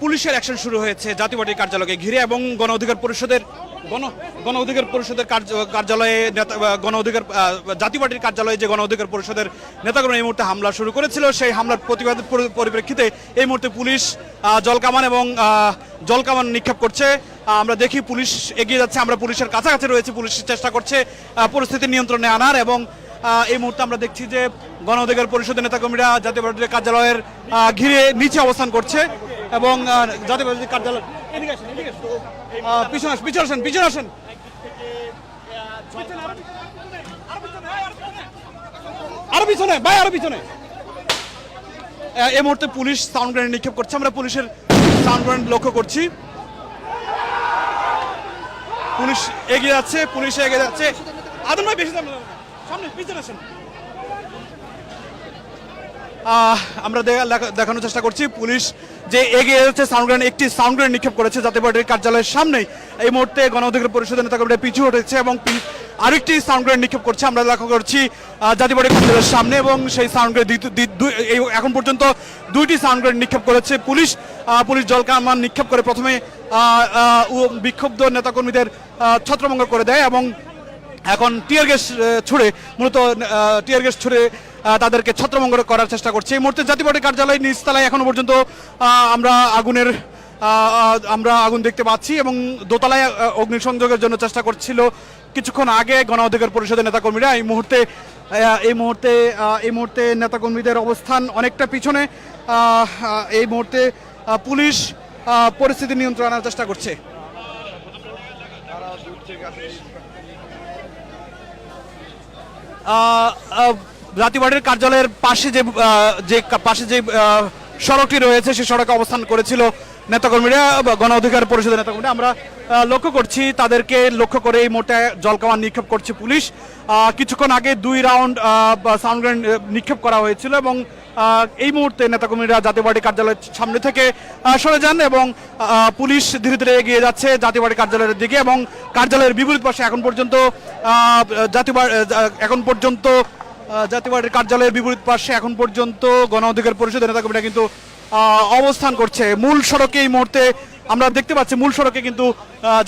পুলিশের অ্যাকশন শুরু হয়েছে, জাতীয় পার্টির কার্যালয়কে ঘিরে এবং গণ অধিকার পরিষদের, গণ গণ অধিকার পরিষদের কার্য- কার্যালয়ে নেতা গণ অধিকার জাতীয় পার্টির কার্যালয়ে যে গণ অধিকার পরিষদের নেতাকর্মী এই মুহূর্তে হামলা শুরু করেছিল, সেই হামলার প্রতিবাদ পরিপ্রেক্ষিতে এই মুহূর্তে পুলিশ জলকামান এবং জলকামান নিক্ষেপ করছে। আমরা দেখি পুলিশ এগিয়ে যাচ্ছে, আমরা পুলিশের কাছাকাছি রয়েছে, পুলিশ চেষ্টা করছে পরিস্থিতি নিয়ন্ত্রণে আনার এবং এই মুহূর্তে আমরা দেখছি যে গণ অধিকার পরিষদের নেতাকর্মীরা জাতীয় পার্টির কার্যালয়ের ঘিরে নিচে অবস্থান করছে এবং জাতীয় পার্টির কার্যালয় পিছনে আসেন পিছনে আসেন পিছনে আসেন। আরও পিছনে, ভাই, আরও পিছনে। এই মুহূর্তে পুলিশ সাউন্ড গ্রেনেড নিক্ষেপ করছে। আমরা পুলিশের সাউন্ড গ্রেনেড লক্ষ্য করছি। পুলিশ এগিয়ে যাচ্ছে, পুলিশ এগিয়ে যাচ্ছে। আদম ভাই, বেশি দাম আমরা দেখানোর চেষ্টা করছি। পুলিশ যে এগিয়ে যাচ্ছে সাউন্ড গ্রেনেড একটি সাউন্ড গ্রেনেড নিক্ষেপ করেছে জাতীয় পার্টির কার্যালয়ের সামনেই এই মুহূর্তে গণ অধিকার পরিষদের নেতাকর্মীরা পিছু উঠেছে এবং আরেকটি সাউন্ড গ্রেনেড নিক্ষেপ করছে। আমরা লক্ষ্য করছি জাতীয় পার্টির কার্যালয়ের সামনে এবং সেই সাউন্ড গ্রেনেড এখন পর্যন্ত দুইটি সাউন্ড গ্রেনেড নিক্ষেপ করেছে পুলিশ। পুলিশ জলকামান নিক্ষেপ করে প্রথমে বিক্ষুব্ধ নেতাকর্মীদের ছত্রভঙ্গ করে দেয় এবং এখন টিয়ার গ্যাস ছুড়ে, মূলত টিয়ার গ্যাস ছুড়ে তাদেরকে ছত্রভঙ্গ করার চেষ্টা করছে। এই মুহূর্তে জাতীয় পার্টি কার্যালয় নিচতলায় এখনও পর্যন্ত আমরা আগুনের আমরা আগুন দেখতে পাচ্ছি এবং দোতলায় অগ্নিসংযোগের জন্য চেষ্টা করছিল কিছুক্ষণ আগে গণ অধিকার পরিষদের নেতাকর্মীরা। এই মুহূর্তে এই মুহূর্তে এই মুহূর্তে নেতাকর্মীদের অবস্থান অনেকটা পিছনে। এই মুহূর্তে পুলিশ পরিস্থিতি নিয়ন্ত্রণ আনার চেষ্টা করছে। পার্টির কার্যালয়ের পাশে যে যে পাশে যে সড়কটি রয়েছে সেই সড়কে অবস্থান করেছিল। নেতাকর্মীরা গণ অধিকার পরিষদের নেতাকর্মীরা, আমরা লক্ষ্য করছি তাদেরকে লক্ষ্য করে এই মোটে জলকামান নিক্ষেপ করছে পুলিশ। কিছুক্ষণ আগে দুই রাউন্ড সাউন্ড গ্রেনেড নিক্ষেপ করা হয়েছিল এবং এই মুহূর্তে নেতাকর্মীরা জাতীয় পার্টি কার্যালয়ের সামনে থেকে সরে যান এবং পুলিশ ধীরে ধীরে এগিয়ে যাচ্ছে জাতীয় পার্টি কার্যালয়ের দিকে এবং কার্যালয়ের বিপরীত পাশে এখন পর্যন্ত জাতীয় এখন পর্যন্ত জাতীয় পার্টির কার্যালয়ের বিপরীত পাশে এখন পর্যন্ত গণ অধিকার পরিষদের নেতাকর্মীরা কিন্তু অবস্থান করছে। মূল সড়কে এই মুহূর্তে আমরা দেখতে পাচ্ছি মূল সড়কে কিন্তু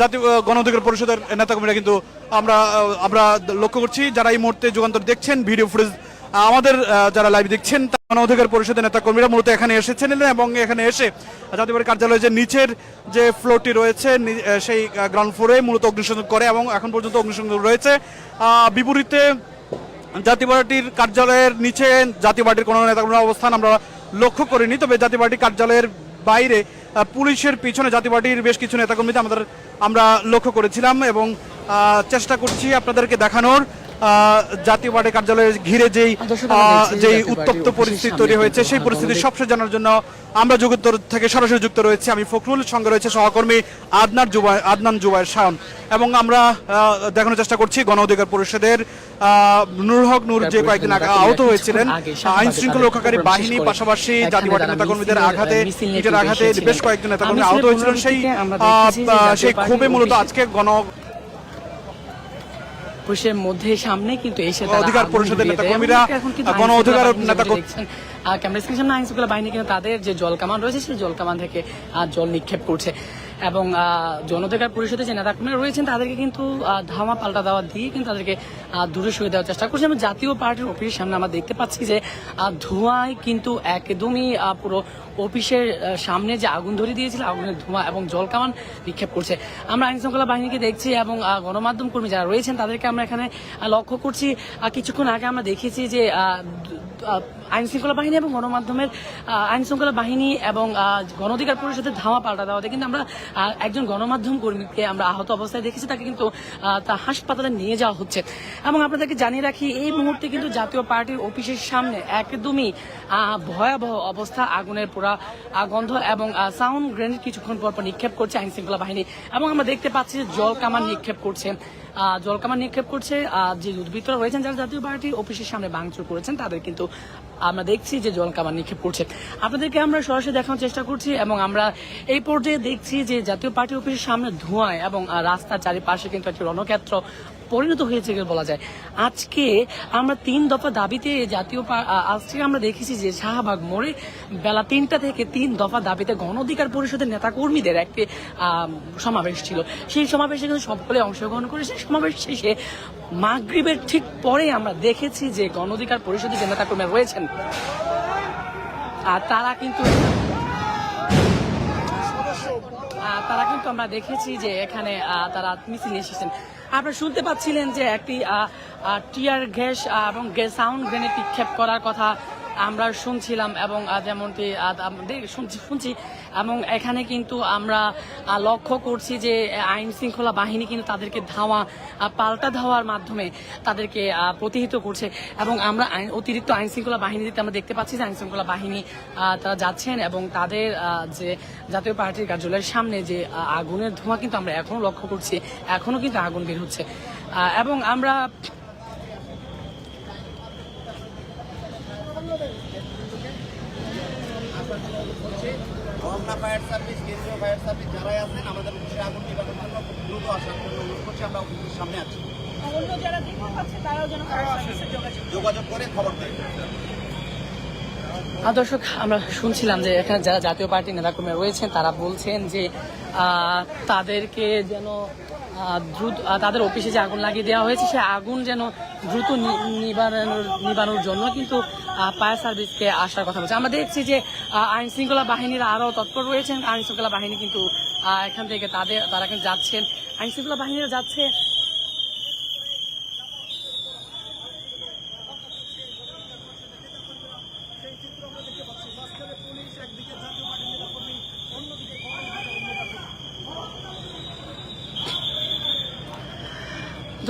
জাতীয় আহ, পরিষদের নেতাকর্মীরা কিন্তু আমরা আমরা লক্ষ্য করছি। যারা এই মুহূর্তে যুগান্তর দেখছেন ভিডিও ফুটেজ আমাদের যারা লাইভ দেখছেন তারা গণ অধিকার পরিষদের নেতাকর্মীরা মূলত এখানে এসেছেন এবং এখানে এসে জাতীয় কার্যালয়ে যে নিচের যে ফ্লোরটি রয়েছে সেই গ্রাউন্ড ফ্লোরে মূলত অগ্নিসংযোগ করে এবং এখন পর্যন্ত অগ্নিসংযোগ রয়েছে। বিপরীতে জাতীয় পার্টির কার্যালয়ের নিচে জাতীয় পার্টির কোনো নেতাকর্মীর অবস্থান আমরা লক্ষ্য করিনি। তবে জাতীয় পার্টি কার্যালয়ের বাইরে পুলিশের পিছনে জাতীয় পার্টির বেশ কিছু নেতাকর্মীতে আমাদের আমরা লক্ষ্য করেছিলাম এবং চেষ্টা করছি আপনাদেরকে দেখানোর। জাতীয় পার্টি কার্যালয়ের ঘিরে যেই উত্তপ্ত পরিস্থিতি তৈরি হয়েছে সেই পরিস্থিতি জানার জন্য আমরা যুগোত্তর থেকে সরাসরি যুক্ত রয়েছে। আমি ফখরুল সঙ্গে রয়েছে সহকর্মী আদনান জুবাই আদনান জুবাইর এবং আমরা দেখানোর চেষ্টা করছি গণ অধিকার পরিষদের আহ, নূর হক নূর যে কয়েকদিন আগে আহত হয়েছিলেন। আইন শৃঙ্খলা রক্ষাকারী বাহিনী পাশাপাশি জাতীয় পার্টির তারা নেতাকর্মীদের আঘাতে ইটের আঘাতে বেশ কয়েকজন নেতাকর্মী আহত হয়েছিলেন। সেই সেই ক্ষোভে মূলত আজকে গণ পুলিশের মধ্যে সামনে কিন্তু এসে অধিকার পরিষদের নেতা কর্মীরা নেতাকর্মীরা, গণ অধিকার নেতা ক্যামেরা স্ক্রিনের সামনে আইনশৃঙ্খলা বাহিনী কিন্তু তাদের যে জল কামান রয়েছে সেই জল কামান থেকে আর জল নিক্ষেপ করছে। এবং আহ, জন অধিকার পরিষদের যে নেতাকর্মীরা রয়েছেন তাদেরকে কিন্তু ধামা পাল্টা দেওয়া দিয়ে কিন্তু তাদেরকে দূরে সরিয়ে দেওয়ার চেষ্টা করছে এবং জাতীয় পার্টির অফিসের সামনে আমরা দেখতে পাচ্ছি যে ধোঁয়ায় কিন্তু একদমই পুরো অফিসের সামনে যে আগুন ধরিয়ে দিয়েছিল আগুনের ধোঁয়া এবং জল কামান নিক্ষেপ করছে। আমরা আইন শৃঙ্খলা বাহিনীকে দেখছি এবং গণমাধ্যম কর্মী যারা রয়েছেন তাদেরকে আমরা এখানে লক্ষ্য করছি। কিছুক্ষণ আগে আমরা দেখেছি যে আইন শৃঙ্খলা বাহিনী এবং গণমাধ্যমের আইন শৃঙ্খলা বাহিনী এবং আহ, গণ অধিকার পরিষদের ধামা পাল্টা দেওয়াতে কিন্তু আমরা একজন গণমাধ্যম কর্মীকে আমরা আহত অবস্থায় দেখেছি তাকে কিন্তু তা হাসপাতালে নিয়ে যাওয়া হচ্ছে। এবং আপনাদেরকে জানিয়ে রাখি এই মুহূর্তে কিন্তু জাতীয় পার্টির অফিসের সামনে একদমই ভয়াবহ অবস্থা আগুনের পোড়া গন্ধ এবং সাউন্ড গ্রেনেড কিছুক্ষণ পর পর নিক্ষেপ করছে আইন শৃঙ্খলা বাহিনী। এবং আমরা দেখতে পাচ্ছি যে জল কামান নিক্ষেপ করছে। জলকামান নিক্ষেপ করছে যে উদ্ভিদরা রয়েছেন যারা জাতীয় পার্টি অফিসের সামনে ভাঙচুর করেছেন, তাদের কিন্তু আমরা দেখছি যে জলকামান নিক্ষেপ করছে। আপনাদেরকে আমরা সরাসরি দেখানোর চেষ্টা করছি এবং আমরা এই পর্যায়ে দেখছি যে জাতীয় পার্টি অফিসের সামনে ধোঁয়ায় এবং রাস্তার চারিপাশে কিন্তু একটি রণক্ষেত্র পরিণত হয়েছে বলা যায়। আজকে আমরা তিন দফা দাবিতে জাতীয় আজকে আমরা দেখেছি যে শাহবাগ মোড়ে বেলা তিনটা থেকে তিন দফা দাবিতে গণ অধিকার পরিষদের নেতাকর্মীদের একটি সমাবেশ ছিল। সেই সমাবেশে কিন্তু সকলে অংশগ্রহণ করেছে সমাবেশ শেষে মাগরিবের ঠিক পরে আমরা দেখেছি যে গণ অধিকার পরিষদের যে নেতাকর্মীরা রয়েছেন আর তারা কিন্তু তারা কিন্তু আমরা দেখেছি যে এখানে তারা মিছিল এসেছেন। আপনারা শুনতে পাচ্ছিলেন যে একটি টিয়ার গ্যাস এবং সাউন্ড গ্রেনেড নিক্ষেপ করার কথা আমরা শুনছিলাম এবং যেমনটি শুনছি শুনছি। এবং এখানে কিন্তু আমরা লক্ষ্য করছি যে আইন শৃঙ্খলা বাহিনী কিন্তু তাদেরকে ধাওয়া পাল্টা ধাওয়ার মাধ্যমে তাদেরকে প্রতিহিত করছে। এবং আমরা অতিরিক্ত আইন শৃঙ্খলা বাহিনী দিতে আমরা দেখতে পাচ্ছি যে, আইন শৃঙ্খলা বাহিনী তারা যাচ্ছেন এবং তাদের যে জাতীয় পার্টির কার্যালয়ের সামনে যে আগুনের ধোঁয়া কিন্তু আমরা এখনও লক্ষ্য করছি। এখনও কিন্তু আগুন বের হচ্ছে। এবং আমরা রমনা ফায়ার সার্ভিস কেন্দ্রীয় ফায়ার সার্ভিস যারাই আছেন আমাদের উৎসে আগুন নিবারণের জন্য খুব দ্রুত আসার জন্য অনুরোধ করছি আমরা অফিসের সামনে আছি। অন্য যারা দেখতে পাচ্ছে তারাও যেন ফায়ার সার্ভিসে যোগাযোগ করে। যোগাযোগ করে খবর দেয় দর্শক আমরা শুনছিলাম যে এখানে যারা জাতীয় পার্টির নেতাকর্মী রয়েছেন তারা বলছেন যে তাদেরকে যেন দ্রুত তাদের অফিসে যে আগুন লাগিয়ে দেওয়া হয়েছে, সে আগুন যেন দ্রুত নি- নিবারণের জন্য কিন্তু ফায়ার সার্ভিসকে আসার কথা বলছে। আমরা দেখছি যে আইন শৃঙ্খলা বাহিনীর আরও তৎপর রয়েছেন। আইন শৃঙ্খলা বাহিনী কিন্তু এখান থেকে তাদের, তারা কিন্তু যাচ্ছেন। আইন শৃঙ্খলা বাহিনীরা যাচ্ছে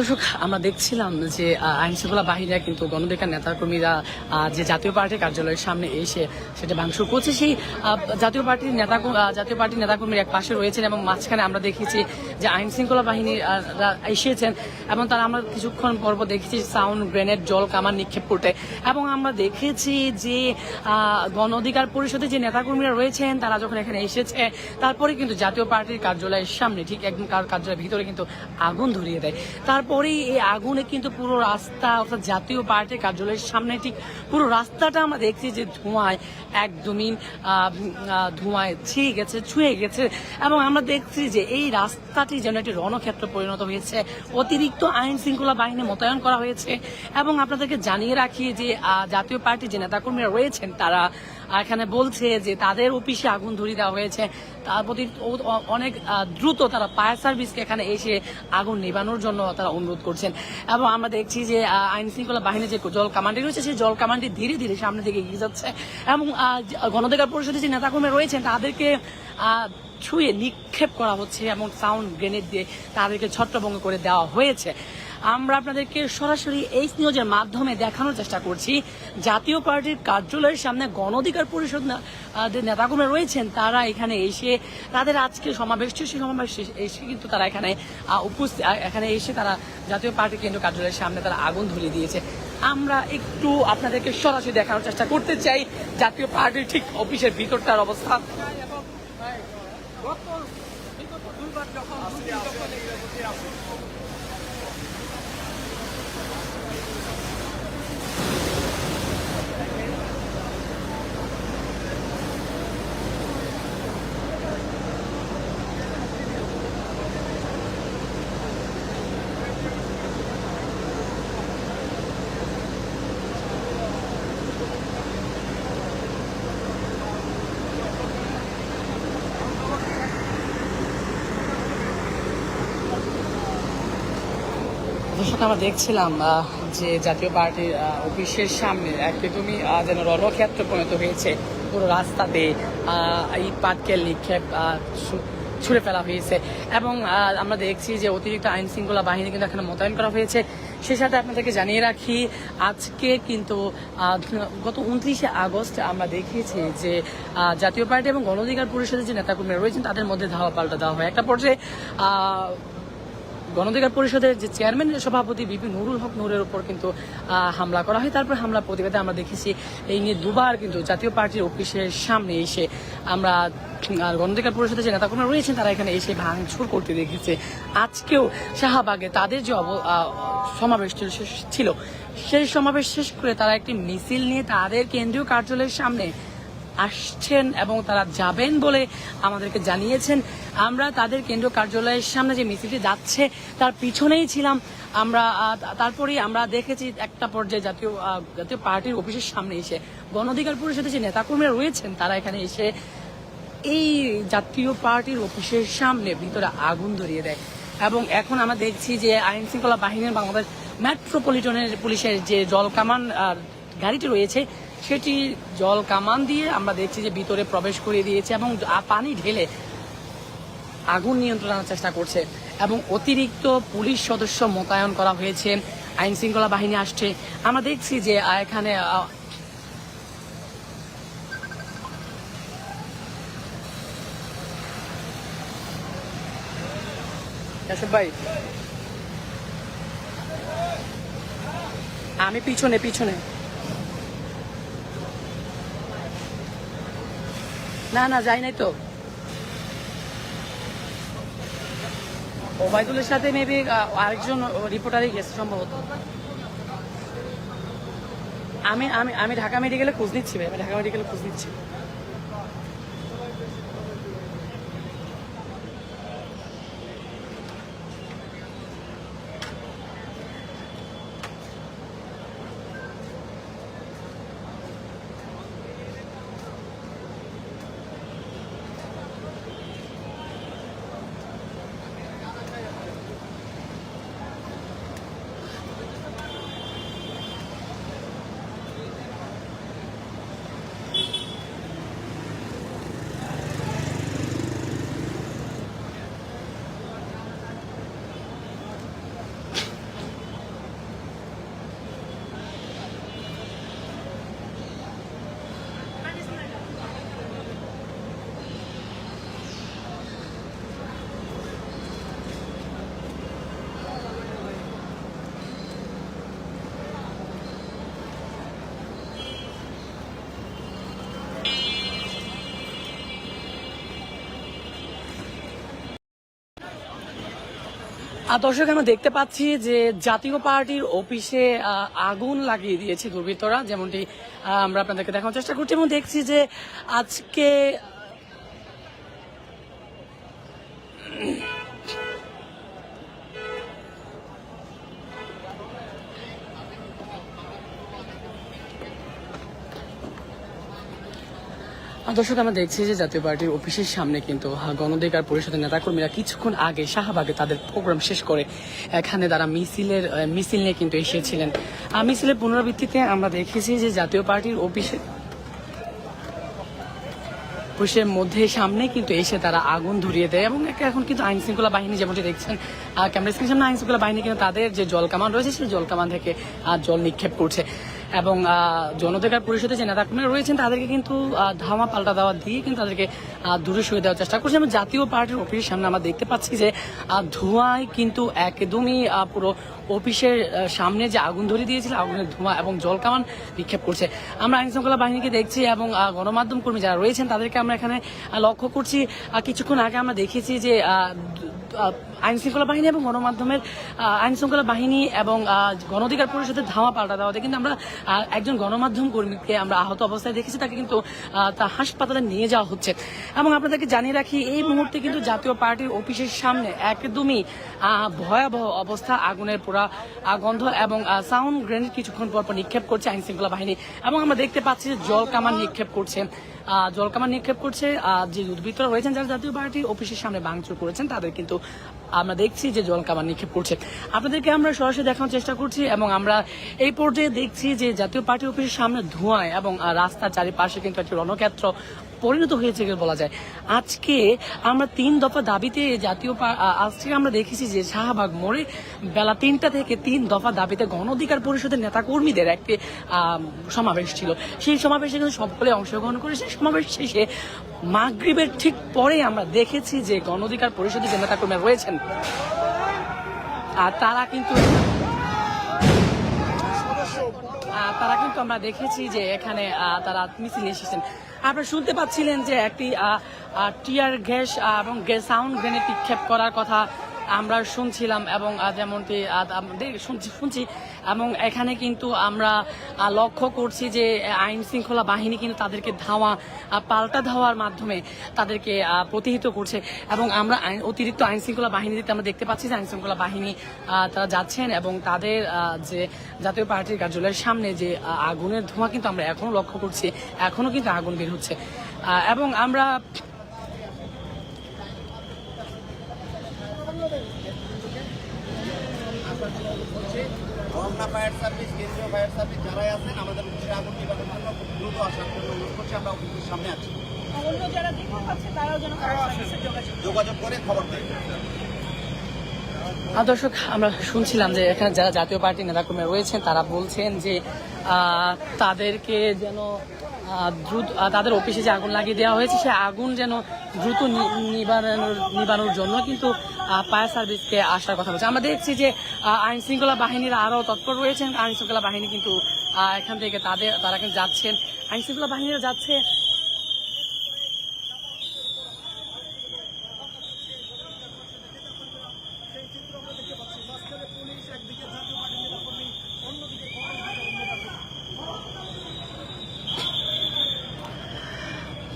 দর্শক আমরা দেখছিলাম যে আহ, আইন শৃঙ্খলা বাহিনীরা কিন্তু গণবেকার নেতাকর্মীরা যে জাতীয় পার্টির কার্যালয়ের সামনে এসে সেটা ভাঙচুর করছে। সেই জাতীয় পার্টির নেতা জাতীয় পার্টির নেতাকর্মীর এক পাশে রয়েছেন এবং মাঝখানে আমরা দেখেছি যে আইন শৃঙ্খলা বাহিনী এসেছেন এবং তারা আমরা কিছুক্ষণ পর্ব দেখেছি সাউন্ড গ্রেনেড জল কামান নিক্ষেপ করতে। এবং আমরা দেখেছি যে গণ অধিকার পরিষদের যে নেতাকর্মীরা রয়েছেন, তারা যখন এখানে এসেছে, তারপরে কিন্তু জাতীয় পার্টির কার্যালয়ের সামনে, ঠিক একদম কার্যালয়ের ভিতরে কিন্তু আগুন ধরিয়ে দেয়। তারপরেই এই আগুনে কিন্তু পুরো রাস্তা, অর্থাৎ জাতীয় পার্টির কার্যালয়ের সামনে ঠিক পুরো রাস্তাটা আমরা দেখছি যে ধোঁয়ায় একদমই ধোঁয়ায় ছিঁড়ে গেছে, ছুঁয়ে গেছে। এবং আমরা দেখছি যে এই রাস্তাটি যেন একটি রণক্ষেত্র পরিণত হয়েছে। অতিরিক্ত আইন শৃঙ্খলা বাহিনী মোতায়েন করা হয়েছে এবং আপনাদেরকে জানিয়ে রাখি যে জাতীয় পার্টি যে নেতাকর্মীরা রয়েছেন, তারা এখানে বলছে যে, তাদের অফিসে আগুন ধরিয়ে দেওয়া হয়েছে। তার প্রতি অনেক দ্রুত তারা ফায়ার সার্ভিসকে এখানে এসে আগুন নেবানোর জন্য তারা অনুরোধ করছেন। এবং আমরা দেখছি যে আইন শৃঙ্খলা বাহিনীর যে জল কামান্ডি রয়েছে, সেই জল কামান্ডি ধীরে ধীরে সামনে দিকে এগিয়ে যাচ্ছে। এবং গণধিকার পরিষদের যে নেতাকর্মী রয়েছেন, তাদেরকে ছুঁয়ে নিক্ষেপ করা হচ্ছে এবং সাউন্ড গ্রেনেড দিয়ে তাদেরকে ছত্রভঙ্গ করে দেওয়া হয়েছে। আমরা আপনাদেরকে সরাসরি এই নিউজের মাধ্যমে দেখানোর চেষ্টা করছি। জাতীয় পার্টির কার্যালয়ের সামনে গণ অধিকার পরিষদ যে নেতাকর্মী রয়েছেন, তারা এখানে এসে তাদের আজকে সমাবেশ সেই সমাবেশ এসে কিন্তু তারা এখানে উপস্থিত এখানে এসে তারা জাতীয় পার্টি কেন্দ্র কার্যালয়ের সামনে তারা আগুন ধরিয়ে দিয়েছে। আমরা একটু আপনাদেরকে সরাসরি দেখানোর চেষ্টা করতে চাই। জাতীয় পার্টির ঠিক অফিসের ভিতরটার অবস্থা। দর্শক আমরা দেখছিলাম যে জাতীয় পার্টির অফিসের সামনে একদমই যেন রণক্ষেত্র পরিণত হয়েছে। পুরো রাস্তাতে এই পাটকেল নিক্ষেপ ছুড়ে ফেলা হয়েছে। এবং আমরা দেখছি যে অতিরিক্ত আইন শৃঙ্খলা বাহিনী কিন্তু এখানে মোতায়েন করা হয়েছে। সে সাথে আপনাদেরকে জানিয়ে রাখি, আজকে কিন্তু গত উনত্রিশে আগস্ট আমরা দেখিয়েছি যে জাতীয় পার্টি এবং গণ অধিকার পরিষদের যে নেতাকর্মীরা রয়েছেন, তাদের মধ্যে ধাওয়া পাল্টা দেওয়া হয়। একটা পর্যায়ে গণধিকার পরিষদের যে চেয়ারম্যান সভাপতি বিপি নুরুল হক নুরের উপর কিন্তু হামলা করা হয়। তারপর হামলা প্রতিবাদে আমরা দেখেছি, এই নিয়ে দুবার কিন্তু জাতীয় পার্টির অফিসের সামনে এসে আমরা আর গণধিকার পরিষদের যে নেতাকর্মীরা রয়েছেন, তারা এখানে এসে ভাঙচুর করতে দেখেছে। আজকেও শাহবাগে তাদের যে সমাবেশ ছিল, সেই সমাবেশ শেষ করে তারা একটি মিছিল নিয়ে তাদের কেন্দ্রীয় কার্যালয়ের সামনে আসছেন এবং তারা যাবেন বলে আমাদেরকে জানিয়েছেন। আমরা তাদের কেন্দ্রীয় কার্যালয়ের সামনে যে মিছিলটি যাচ্ছে, তার পিছনেই ছিলাম। আমরা তারপরেই আমরা দেখেছি একটা পর্যায়ে জাতীয় জাতীয় পার্টির অফিসের সামনে এসে গণ অধিকার পরিষদের যে নেতাকর্মীরা রয়েছেন, তারা এখানে এসে এই জাতীয় পার্টির অফিসের সামনে ভিতরে আগুন ধরিয়ে দেয়। এবং এখন আমরা দেখছি যে আইন শৃঙ্খলা বাহিনীর বাংলাদেশ মেট্রোপলিটনের পুলিশের যে জল কামান গাড়িটি রয়েছে সেটি জল কামান দিয়ে আমরা দেখছি যে ভিতরে প্রবেশ করিয়ে দিয়েছে এবং পানি ঢেলে আগুন নিয়ন্ত্রণ আনার চেষ্টা করছে। এবং অতিরিক্ত পুলিশ সদস্য মোতায়েন করা হয়েছে। আইন শৃঙ্খলা বাহিনী আসছে। আমরা দেখছি যে এখানে ভাই। আমি পিছনে পিছনে। না না, যাই নাই তো। ওবায়দুলের সাথে মেবি আরেকজন রিপোর্টারই গেছে সম্ভবত। আমি আমি আমি ঢাকা মেডিকেলে খোঁজ নিচ্ছি ভাই, আমি ঢাকা মেডিকেলে খোঁজ নিচ্ছি। দর্শক, আমরা দেখতে পাচ্ছি যে জাতীয় পার্টির অফিসে আগুন লাগিয়ে দিয়েছে দুর্বৃত্তরা, যেমনটি আমরা আপনাদেরকে দেখানোর চেষ্টা করছি এবং দেখছি যে আজকে দর্শক আমরা দেখছি যে জাতীয় পার্টির অফিসের সামনে কিন্তু আহ, গণ অধিকার পরিষদের নেতাকর্মীরা কিছুক্ষণ আগে শাহবাগে তাদের প্রোগ্রাম শেষ করে এখানে তারা মিছিলের মিছিল নিয়ে কিন্তু এসেছিলেন। মিছিলের পুনরাবৃত্তিতে আমরা দেখেছি যে জাতীয় পার্টির অফিসে পুলিশের মধ্যে সামনে কিন্তু এসে তারা আগুন ধরিয়ে দেয় এবং এখন কিন্তু আইন শৃঙ্খলা বাহিনী যেমনটি দেখছেন ক্যামেরা স্ক্রিনের সামনে আইন শৃঙ্খলা বাহিনী কিন্তু তাদের যে জল কামান রয়েছে সেই জল কামান থেকে জল নিক্ষেপ করছে। এবং আহ, জনঅধিকার পরিষদের যে নেতাকর্মীরা রয়েছেন তাদেরকে কিন্তু ধামা পাল্টা দেওয়া দিয়ে কিন্তু তাদেরকে দূরে সরিয়ে দেওয়ার চেষ্টা করছে। এবং জাতীয় পার্টির অফিসের সামনে আমরা দেখতে পাচ্ছি যে ধোঁয়ায় কিন্তু একদমই পুরো অফিসের সামনে যে আগুন ধরিয়ে দিয়েছিল আগুনের ধোঁয়া এবং জল কামান নিক্ষেপ করছে। আমরা আইন শৃঙ্খলা বাহিনীকে দেখছি এবং গণমাধ্যম কর্মী যারা রয়েছেন তাদেরকে আমরা এখানে লক্ষ্য করছি। কিছুক্ষণ আগে আমরা দেখেছি যে আইন শৃঙ্খলা বাহিনী এবং গণমাধ্যমের আইন শৃঙ্খলা বাহিনী এবং আহ, গণ অধিকার পরিষদের ধামা পাল্টা দেওয়াতে কিন্তু আমরা একজন গণমাধ্যম কর্মীকে আমরা আহত অবস্থায় দেখেছি তাকে কিন্তু তা হাসপাতালে নিয়ে যাওয়া হচ্ছে। এবং আপনাদেরকে জানিয়ে রাখি এই মুহূর্তে কিন্তু জাতীয় পার্টির অফিসের সামনে একদমই ভয়াবহ অবস্থা আগুনের পোড়া গন্ধ এবং সাউন্ড গ্রেনেড কিছুক্ষণ পর পর নিক্ষেপ করছে আইন শৃঙ্খলা বাহিনী। এবং আমরা দেখতে পাচ্ছি যে জল কামান নিক্ষেপ করছে। জলকামান নিক্ষেপ করছে যে উদ্ভিদরা রয়েছেন যারা জাতীয় পার্টি অফিসের সামনে ভাঙচুর করেছেন, তাদের কিন্তু আমরা দেখছি যে জলকামান নিক্ষেপ করছে। আপনাদেরকে আমরা সরাসরি দেখানোর চেষ্টা করছি এবং আমরা এই পর্যায়ে দেখছি যে জাতীয় পার্টি অফিসের সামনে ধোঁয়ায় এবং রাস্তার চারিপাশে কিন্তু একটি রণক্ষেত্র পরিণত হয়েছে বলা যায়। আজকে আমরা তিন দফা দাবিতে জাতীয় আজকে আমরা দেখেছি যে শাহবাগ মোড়ে বেলা তিনটা থেকে তিন দফা দাবিতে গণ অধিকার পরিষদের নেতাকর্মীদের একটি সমাবেশ ছিল। সেই সমাবেশে কিন্তু সকলে অংশগ্রহণ করে সেই সমাবেশ শেষে মাগরিবের ঠিক পরে আমরা দেখেছি যে গণ অধিকার পরিষদের যে নেতাকর্মীরা রয়েছেন, আর তারা কিন্তু তারা কিন্তু আমরা দেখেছি যে এখানে তারা মিছিল এসেছেন। আপনারা শুনতে পাচ্ছিলেন যে একটি টিয়ার গ্যাস এবং গ্যাস সাউন্ড গ্রেনেড নিক্ষেপ করার কথা আমরা শুনছিলাম এবং যেমনটি শুনছি শুনছি। এবং এখানে কিন্তু আমরা লক্ষ্য করছি যে আইন শৃঙ্খলা বাহিনী কিন্তু তাদেরকে ধাওয়া পাল্টা ধাওয়ার মাধ্যমে তাদেরকে প্রতিহিত করছে। এবং আমরা অতিরিক্ত আইন শৃঙ্খলা বাহিনীতে আমরা দেখতে পাচ্ছি যে, আইন শৃঙ্খলা বাহিনী তারা যাচ্ছেন এবং তাদের যে জাতীয় পার্টির কার্যালয়ের সামনে যে আগুনের ধোঁয়া কিন্তু আমরা এখনও লক্ষ্য করছি। এখনও কিন্তু আগুন বের হচ্ছে। এবং আমরা রমনা ফায়ার সার্ভিস কেন্দ্রীয় ফায়ার সার্ভিস যারাই আছেন আমাদের উদ্দেশ্যে আগুন নিবানোর জন্য খুব দ্রুত আসার জন্য অনুরোধ করছি আমরা অফিসের সামনে আছি। অন্য যারা দেখতে পাচ্ছে তারাও যেন যোগাযোগ করে। খবর দেয়। দর্শক আমরা শুনছিলাম যে এখানে যারা জাতীয় পার্টির নেতাকর্মী রয়েছেন তারা বলছেন যে তাদেরকে যেন দ্রুত তাদের অফিসে যে আগুন লাগিয়ে দেওয়া হয়েছে, সে আগুন যেন দ্রুত নিবারণের নিবারণের জন্য কিন্তু ফায়ার সার্ভিসকে আসার কথা বলছে। আমরা দেখছি যে আইন শৃঙ্খলা বাহিনীর আরও তৎপর রয়েছেন। আইন শৃঙ্খলা বাহিনী কিন্তু এখান থেকে তাদের তারা কিন্তু যাচ্ছেন। আইন শৃঙ্খলা বাহিনীরা যাচ্ছে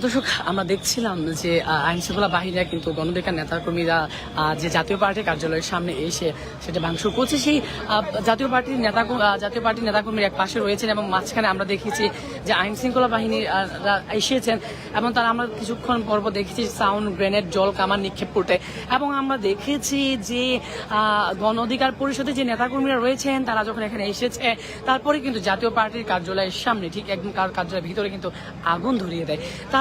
দর্শক আমরা দেখছিলাম যে আহ, আইন শৃঙ্খলা বাহিনীরা কিন্তু গণবেকার নেতাকর্মীরা যে জাতীয় পার্টির কার্যালয়ের সামনে এসে সেটা ভাঙচুর করছে। সেই জাতীয় পার্টির নেতা জাতীয় পার্টির নেতাকর্মীর এক পাশে রয়েছেন এবং মাঝখানে আমরা দেখেছি যে আইন শৃঙ্খলা বাহিনী রা এসেছেন এবং তারা আমরা কিছুক্ষণ পর্ব দেখেছি সাউন্ড গ্রেনেড জল কামান নিক্ষেপ করতে। এবং আমরা দেখেছি যে গণ অধিকার পরিষদে যে নেতাকর্মীরা রয়েছেন তারা যখন এখানে এসেছে তারপরে কিন্তু জাতীয় পার্টির কার্যালয়ের সামনে ঠিক একদম কার্যালয়ের ভিতরে কিন্তু আগুন ধরিয়ে দেয়।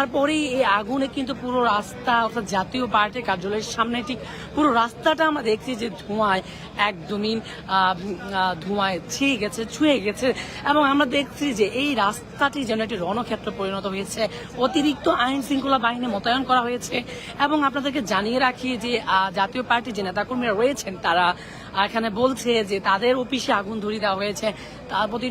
তারপরেই এই আগুনে কিন্তু পুরো রাস্তা, অর্থাৎ জাতীয় পার্টির কার্যালয়ের সামনে ঠিক পুরো রাস্তাটা আমরা দেখছি যে ধোঁয়ায় একদমই ধোঁয়ায় ছিঁড়ে গেছে, ছুঁয়ে গেছে। এবং আমরা দেখছি যে এই রাস্তাটি যেন একটি রণক্ষেত্র পরিণত হয়েছে। অতিরিক্ত আইন শৃঙ্খলা বাহিনী মোতায়েন করা হয়েছে। এবং আপনাদেরকে জানিয়ে রাখি যে জাতীয় পার্টির যে নেতাকর্মীরা রয়েছেন, তারা এখানে বলছে যে তাদের অফিসে আগুন ধরিয়ে দেওয়া হয়েছে। তার প্রতি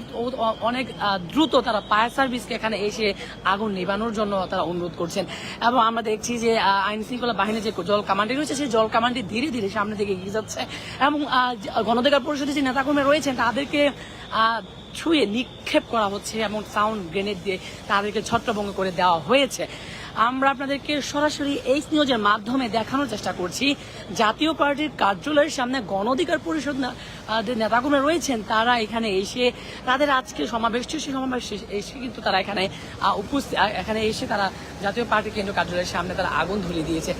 অনেক দ্রুত তারা ফায়ার সার্ভিসকে এখানে এসে আগুন নেবানোর জন্য তারা অনুরোধ করছেন। এবং আমরা দেখছি যে আইন শৃঙ্খলা বাহিনীর যে জল কামান্ডি রয়েছে, সেই জল কামান্ডি ধীরে ধীরে সামনে থেকে এগিয়ে যাচ্ছে। এবং গণধিকার পরিষদের যে নেতাকর্মী রয়েছেন, তাদেরকে ছুঁয়ে নিক্ষেপ করা হচ্ছে এবং সাউন্ড গ্রেনেড দিয়ে তাদেরকে ছত্রভঙ্গ করে দেওয়া হয়েছে। আমরা আপনাদেরকে সরাসরি এই নিউজের মাধ্যমে দেখানোর চেষ্টা করছি। জাতীয় পার্টির কার্যালয়ের সামনে গণ অধিকার পরিষদ নেতাগুলো রয়েছেন, তারা এখানে এসে তাদের আজকে সমাবেশ সেই সমাবেশ এসে কিন্তু তারা এখানে উপস্থিত এখানে এসে তারা জাতীয় পার্টি কেন্দ্র কার্যালয়ের সামনে তারা আগুন ধরিয়ে দিয়েছে।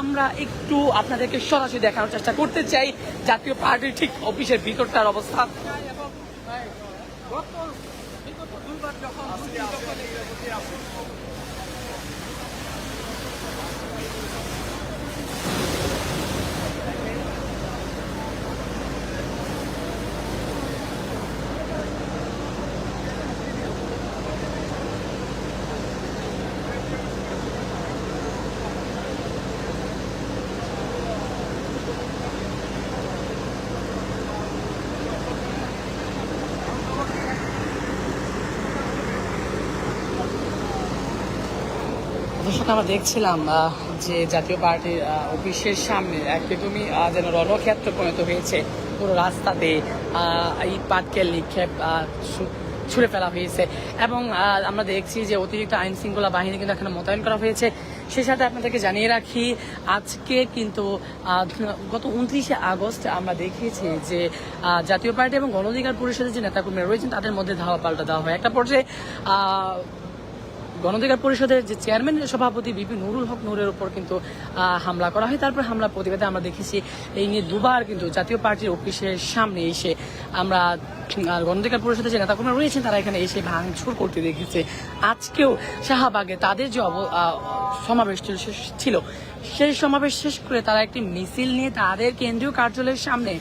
আমরা একটু আপনাদেরকে সরাসরি দেখানোর চেষ্টা করতে চাই। জাতীয় পার্টির ঠিক অফিসের ভিতরটার অবস্থা। দর্শক আমরা দেখছিলাম যে জাতীয় পার্টির অফিসের সামনে একদমই যেন রণক্ষেত্র পরিণত হয়েছে। পুরো রাস্তাতে ইট পাটকেল নিক্ষেপ ছুড়ে ফেলা হয়েছে। এবং আমরা দেখছি যে অতিরিক্ত আইন শৃঙ্খলা বাহিনী কিন্তু এখানে মোতায়েন করা হয়েছে। সেই সাথে আপনাদেরকে জানিয়ে রাখি, আজকে কিন্তু গত উনত্রিশে আগস্ট আমরা দেখিয়েছি যে জাতীয় পার্টি এবং গণ অধিকার পরিষদের যে নেতাকর্মীরা রয়েছেন, তাদের মধ্যে ধাওয়া পাল্টা দেওয়া হয়। একটা পর্যায়ে গণধিকার পরিষদের যে চেয়ারম্যান সভাপতি বিপি নুরুল হক নূরের উপর কিন্তু হামলা করা হয়। তারপর হামলা প্রতিবাদে আমরা দেখেছি, এই নিয়ে দুবার কিন্তু জাতীয় পার্টির অফিসের সামনে এসে আমরা গণধিকার পরিষদের যে নেতাকর্মীরা রয়েছেন, তারা এখানে এসে ভাঙচুর করতে দেখেছে। আজকেও শাহবাগে তাদের যে সমাবেশ ছিল, সেই সমাবেশ শেষ করে তারা একটি মিছিল নিয়ে তাদের কেন্দ্রীয় কার্যালয়ের সামনে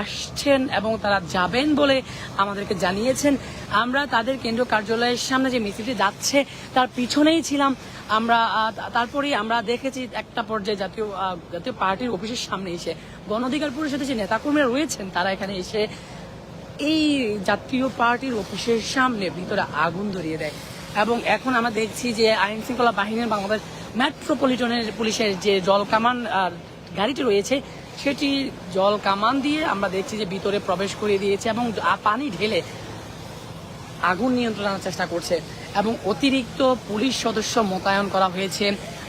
আসছেন এবং তারা যাবেন বলে আমাদেরকে জানিয়েছেন। আমরা তাদের কেন্দ্রীয় কার্যালয়ের সামনে যে মিছিলটি যাচ্ছে, তার পিছনেই ছিলাম। আমরা তারপরেই আমরা দেখেছি একটা পর্যায়ে জাতীয় জাতীয় পার্টির অফিসের সামনে এসে গণ অধিকার পরিষদের যে নেতাকর্মীরা রয়েছেন, তারা এখানে এসে এই জাতীয় পার্টির অফিসের সামনে ভিতরে আগুন ধরিয়ে দেয়। এবং এখন আমরা দেখছি যে আইন শৃঙ্খলা বাহিনীর বাংলাদেশ মেট্রোপলিটনের পুলিশের যে জল কামান গাড়িটি রয়েছে সেটি জল কামান দিয়ে আমরা দেখছি যে ভিতরে প্রবেশ করিয়ে দিয়েছে এবং পানি ঢেলে আগুন নিয়ন্ত্রণ আনার চেষ্টা করছে এবং অতিরিক্ত পুলিশ সদস্য মোতায়েন করা হয়েছে।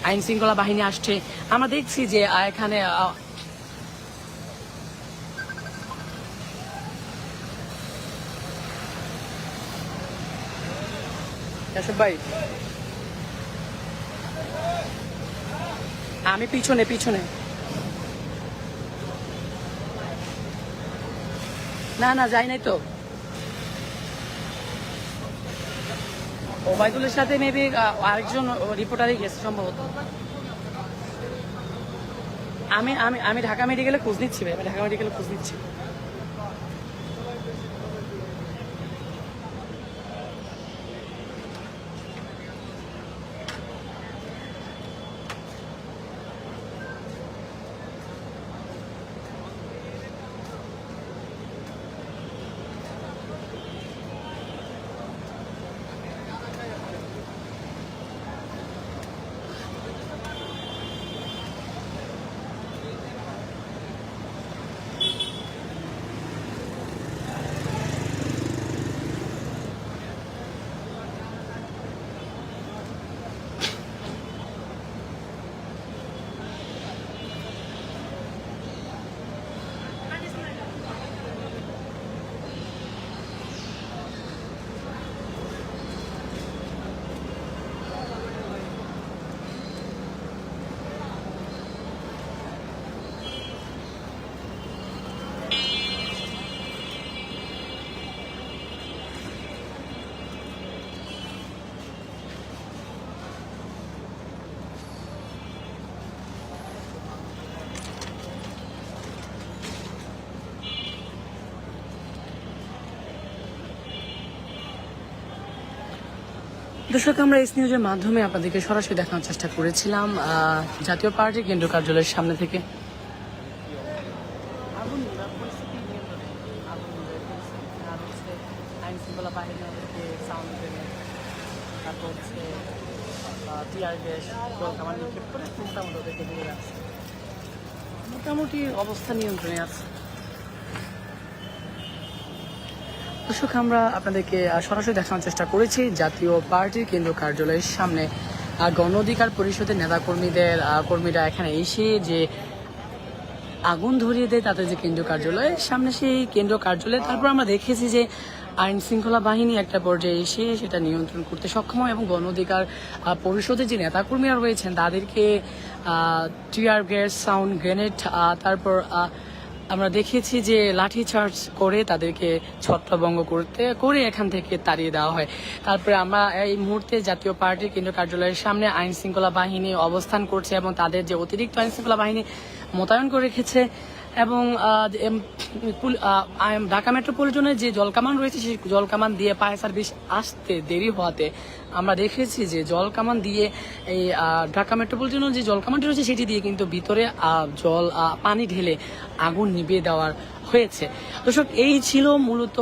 আইন শৃঙ্খলা বাহিনী আসছে। আমরা দেখছি যে এখানে ভাই। আমি পিছনে পিছনে। না না, যাই নাই তো। ওবায়দুলের সাথে মেবি আরেকজন রিপোর্টারই গেছে সম্ভবত। আমি আমি আমি ঢাকা মেডিকেলে খোঁজ নিচ্ছি ভাই, আমি ঢাকা মেডিকেলে খোঁজ নিচ্ছি। দর্শক, আমরা এস নিউজের মাধ্যমে আপনাদেরকে সরাসরি দেখানোর চেষ্টা করেছিলাম জাতীয় পার্টির কেন্দ্র কার্যালয়ের সামনে থেকে। আগুন অবস্থা নিয়ন্ত্রণে আগুন আর হচ্ছে আইন শৃঙ্খলা বাহিনী আমাদেরকে সাউন্ড দেবে তারপর হচ্ছে টিআর গ্যাস জল কামান নিক্ষেপ করে মোটামুটি ওদেরকে দূরে রাখছে মোটামুটি অবস্থা নিয়ন্ত্রণে আছে দর্শক, আমরা আপনাদেরকে সরাসরি দেখানোর চেষ্টা করেছি জাতীয় পার্টির কেন্দ্র কার্যালয়ের সামনে। গণ অধিকার পরিষদের নেতাকর্মীদের কর্মীরা এখানে এসে যে আগুন ধরিয়ে দেয় তাদের যে কেন্দ্রীয় কার্যালয়, সামনে সেই কেন্দ্রীয় কার্যালয়ে। তারপর আমরা দেখেছি যে আইন শৃঙ্খলা বাহিনী একটা পর্যায়ে এসে সেটা নিয়ন্ত্রণ করতে সক্ষম হয় এবং গণ অধিকার পরিষদের যে নেতাকর্মীরা রয়েছেন তাদেরকে টিয়ার গ্যাস, সাউন্ড গ্রেনেড তারপর আমরা দেখেছি যে লাঠি চার্জ করে তাদেরকে ছত্রভঙ্গ করতে, করে এখান থেকে তাড়িয়ে দেওয়া হয়। তারপরে আমরা এই মুহূর্তে জাতীয় পার্টির কেন্দ্র কার্যালয়ের সামনে আইন শৃঙ্খলা বাহিনী অবস্থান করছে এবং তাদের যে অতিরিক্ত আইন শৃঙ্খলা বাহিনী মোতায়েন করে রেখেছে এবং ঢাকা মেট্রোপলিটনের যে জলকামান রয়েছে, সেই জলকামান দিয়ে পায়ে সার্ভিস আসতে দেরি হওয়াতে আমরা দেখেছি যে জল কামান দিয়ে এই ঢাকা মেট্রোপলিটনের যে জল কামানটি রয়েছে, সেটি দিয়ে কিন্তু ভিতরে জল পানি ঢেলে আগুন নিভিয়ে দেওয়ার হয়েছে। দর্শক, এই ছিল মূলত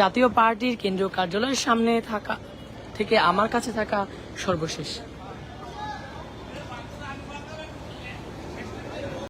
জাতীয় পার্টির কেন্দ্রীয় কার্যালয়ের সামনে থাকা, থেকে আমার কাছে থাকা সর্বশেষ।